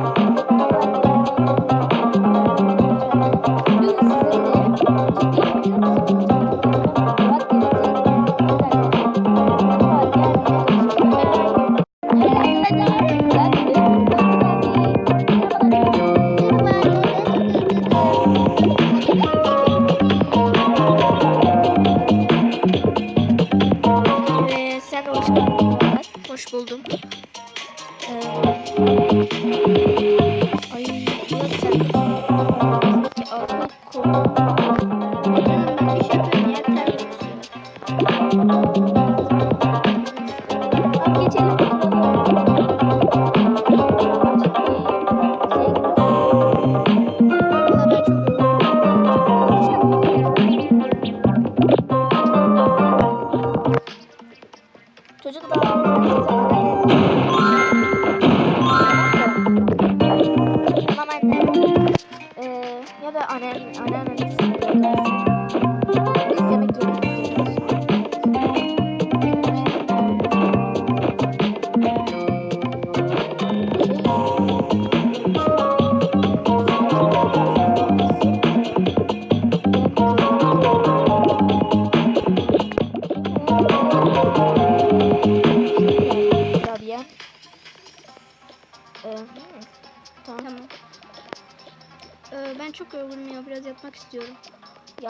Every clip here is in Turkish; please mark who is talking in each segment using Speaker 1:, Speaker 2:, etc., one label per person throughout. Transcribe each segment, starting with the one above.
Speaker 1: Ve
Speaker 2: thank you.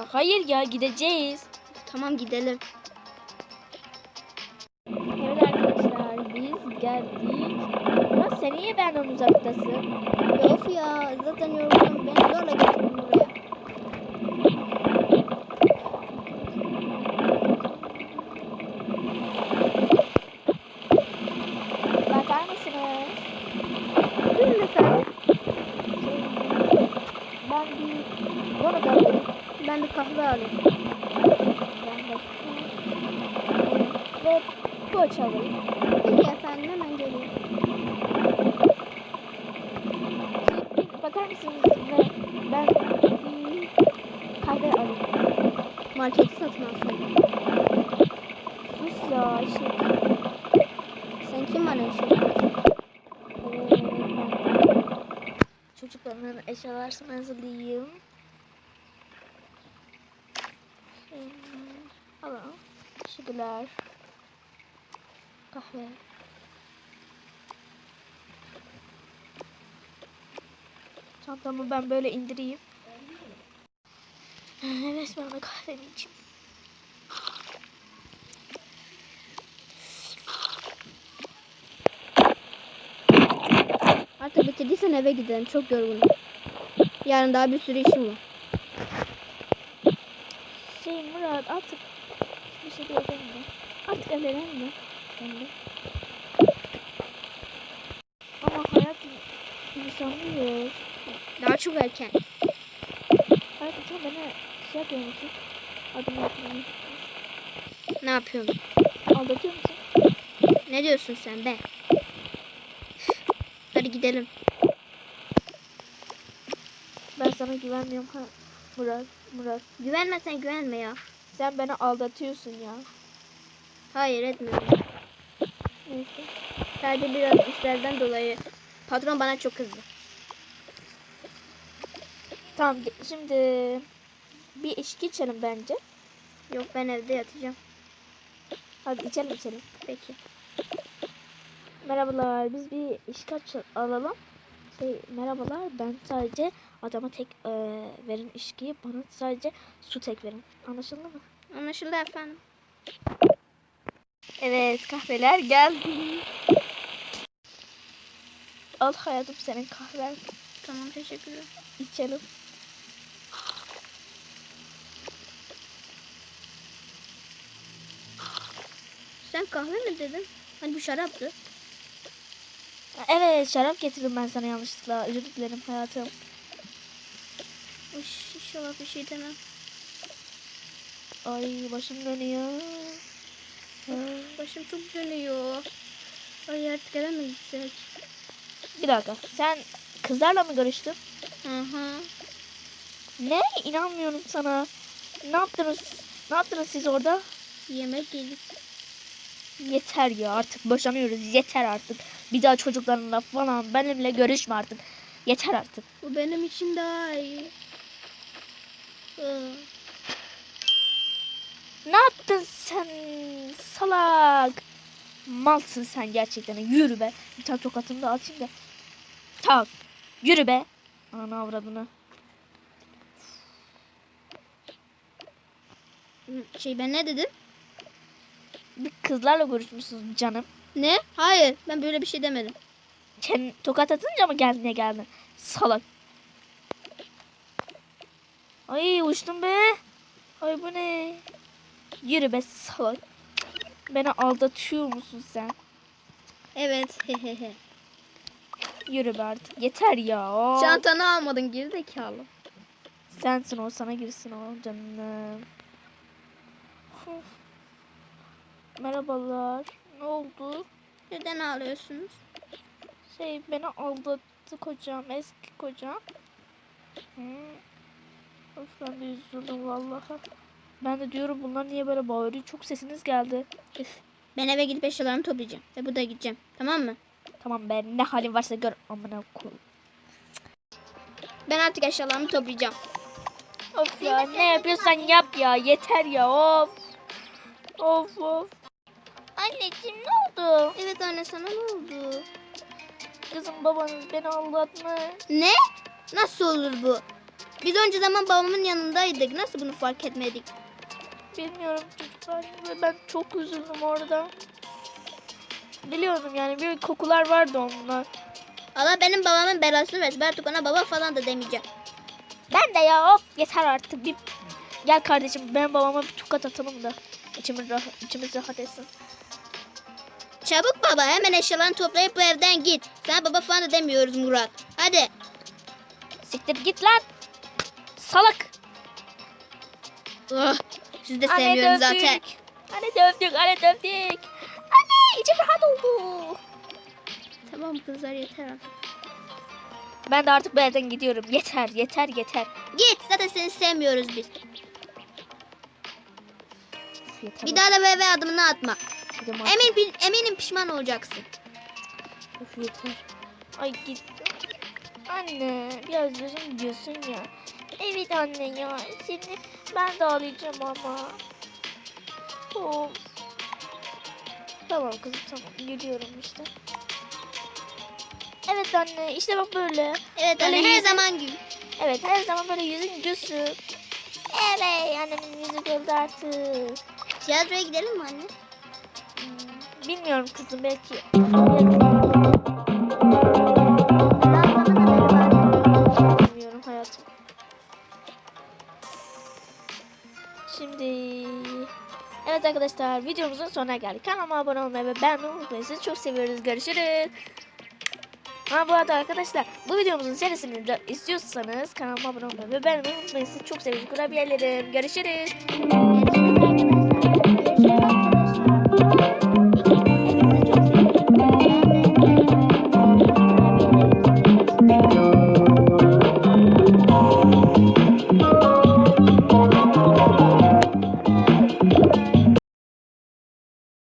Speaker 2: Ya
Speaker 1: hayır ya gideceğiz.
Speaker 2: Tamam gidelim.
Speaker 1: Evet arkadaşlar biz geldik. Ya sen niye benden uzaktasın?
Speaker 2: Ya of ya zaten yorgunum. Beni zorla getirdin buraya.
Speaker 1: Bakar mısınız?
Speaker 2: Buyurun efendim.
Speaker 1: Ben bir bunu da alayım.
Speaker 2: Ben de kahve alayım.
Speaker 1: Ben de ve poğaça alayım.
Speaker 2: Peki efendim hemen geliyorum.
Speaker 1: Bakar mısınız? Ben kahve alayım.
Speaker 2: Marketi satın alsaydım.
Speaker 1: Sus ya şey.
Speaker 2: Sen kim bana
Speaker 1: ben çocukların eşyalarını. Hmm, Alalım. Teşekkürler. Kahve. Çantamı ben böyle indireyim. Evet ben de kahvemi içeyim.
Speaker 2: Artık bitirdiysen eve gidelim. Çok yorgunum. Yarın daha bir sürü işim var.
Speaker 1: Şey Murat artık bir şey diyeceğim de. Artık evlenelim mi? Ben de. Ama hayat insanlıyız.
Speaker 2: Daha çok erken.
Speaker 1: Hayat sen bana şey yapıyor musun? Yapıyor musun?
Speaker 2: Ne yapıyorsun?
Speaker 1: Aldatıyor musun?
Speaker 2: Ne diyorsun sen be? Hadi gidelim.
Speaker 1: Ben sana güvenmiyorum ha. Murat, Murat.
Speaker 2: Güvenmesen güvenme ya.
Speaker 1: Sen beni aldatıyorsun ya.
Speaker 2: Hayır etmiyorum.
Speaker 1: Neyse.
Speaker 2: Sadece biraz işlerden dolayı patron bana çok kızdı.
Speaker 1: Tamam şimdi bir içki içelim bence.
Speaker 2: Yok ben evde yatacağım.
Speaker 1: Hadi içelim içelim.
Speaker 2: Peki.
Speaker 1: Merhabalar, biz bir işgal alalım. Şey, merhabalar, ben sadece adama tek e, verin içkiyi, bana sadece su tek verin. Anlaşıldı mı?
Speaker 2: Anlaşıldı efendim.
Speaker 1: Evet, kahveler geldi. Al hayatım senin kahven.
Speaker 2: Tamam teşekkürler.
Speaker 1: İçelim.
Speaker 2: Sen kahve mi dedin? Hani bu şaraptı.
Speaker 1: Evet, şarap getirdim ben sana yanlışlıkla. Özür dilerim hayatım.
Speaker 2: Uş, inşallah bir şey demem.
Speaker 1: Ay başım dönüyor.
Speaker 2: Başım çok dönüyor. Ay artık eve mi gitsek?
Speaker 1: Bir dakika, sen kızlarla mı görüştün?
Speaker 2: Hı hı.
Speaker 1: Ne? İnanmıyorum sana. Ne yaptınız? Ne yaptınız siz orada?
Speaker 2: Yemek yedik.
Speaker 1: Yeter ya artık boşanıyoruz. Yeter artık. Bir daha çocuklarınla falan benimle görüşme artık. Yeter artık.
Speaker 2: Bu benim için daha iyi. Iı.
Speaker 1: Ne yaptın sen salak? Malsın sen gerçekten. Yürü be. Bir tane tokatını da atayım da. Tak. Yürü be. Ana avradını.
Speaker 2: Şey ben ne dedim?
Speaker 1: Bir kızlarla görüşmüşsün canım.
Speaker 2: Ne? Hayır ben böyle bir şey demedim.
Speaker 1: Sen tokat atınca mı geldin geldin? Salak. Ay uçtum be. Ay bu ne? Yürü be salak. Beni aldatıyor musun sen?
Speaker 2: Evet.
Speaker 1: Yürü be artık. Yeter ya.
Speaker 2: Çantanı almadın gerizekalı.
Speaker 1: Sensin o sana girsin o canım. Merhabalar. Ne oldu?
Speaker 2: Neden ağlıyorsunuz?
Speaker 1: Şey beni aldattı kocam. Eski kocam. Hı. Of ben de üzüldüm vallahi. Ben de diyorum bunlar niye böyle bağırıyor? Çok sesiniz geldi.
Speaker 2: Üf. Ben eve gidip eşyalarımı toplayacağım. Ve burada gideceğim. Tamam mı?
Speaker 1: Tamam be ne halin varsa gör. Amına koyayım.
Speaker 2: Ben artık eşyalarımı toplayacağım.
Speaker 1: Of ya ne yapıyorsan yap ya. Yeter ya of. Of of. Anneciğim ne oldu?
Speaker 2: Evet anne sana ne oldu?
Speaker 1: Kızım babanız beni aldatmış.
Speaker 2: Ne? Nasıl olur bu? Biz önce zaman babamın yanındaydık. Nasıl bunu fark etmedik?
Speaker 1: Bilmiyorum çocuklar ve ben çok üzüldüm orada. Biliyordum yani bir kokular vardı onlar.
Speaker 2: Allah benim babamın belasını versin. Ben artık ona baba falan da demeyeceğim.
Speaker 1: Ben de ya of yeter artık bir gel kardeşim benim babama bir tokat atalım da içimiz rahat, içimiz rahat etsin.
Speaker 2: Çabuk baba hemen eşyalarını toplayıp bu evden git. Sana baba falan da demiyoruz Murat. Hadi.
Speaker 1: Siktir git lan. Salak.
Speaker 2: Oh, sizi de
Speaker 1: Anne
Speaker 2: sevmiyorum
Speaker 1: dövdük.
Speaker 2: zaten.
Speaker 1: Anne dövdük, anne dövdük. Anne içim rahat oldu.
Speaker 2: Tamam kızlar yeter artık.
Speaker 1: Ben de artık bu evden gidiyorum. Yeter, yeter, yeter.
Speaker 2: Git zaten seni sevmiyoruz biz.
Speaker 1: Yeter.
Speaker 2: Bir daha da eve adımını atma.
Speaker 1: Artık.
Speaker 2: Emin eminim pişman olacaksın.
Speaker 1: Üf, yeter. Ay git. Anne biraz yüzüm gülsün ya. Evet anne ya. Seni ben de ağlayacağım ama. Of. Tamam kızım tamam. Geliyorum işte. Evet anne işte bak böyle.
Speaker 2: Evet anne
Speaker 1: Öyle
Speaker 2: her
Speaker 1: yüzün-
Speaker 2: zaman gül.
Speaker 1: Evet her zaman böyle yüzün gülsün. Evet annemin yüzü güldü artık.
Speaker 2: Tiyatroya gidelim mi anne?
Speaker 1: Hmm, Bilmiyorum kızım belki. Evet arkadaşlar videomuzun sonuna geldik. Kanalıma abone olmayı ve beğenmeyi unutmayın. Sizi çok seviyoruz. Görüşürüz. Ha bu arada arkadaşlar bu videomuzun serisini de istiyorsanız kanalıma abone olmayı ve beğenmeyi unutmayın. Sizi çok seviyoruz. Kurabiyelerim. Görüşürüz.
Speaker 2: Görüşürüz.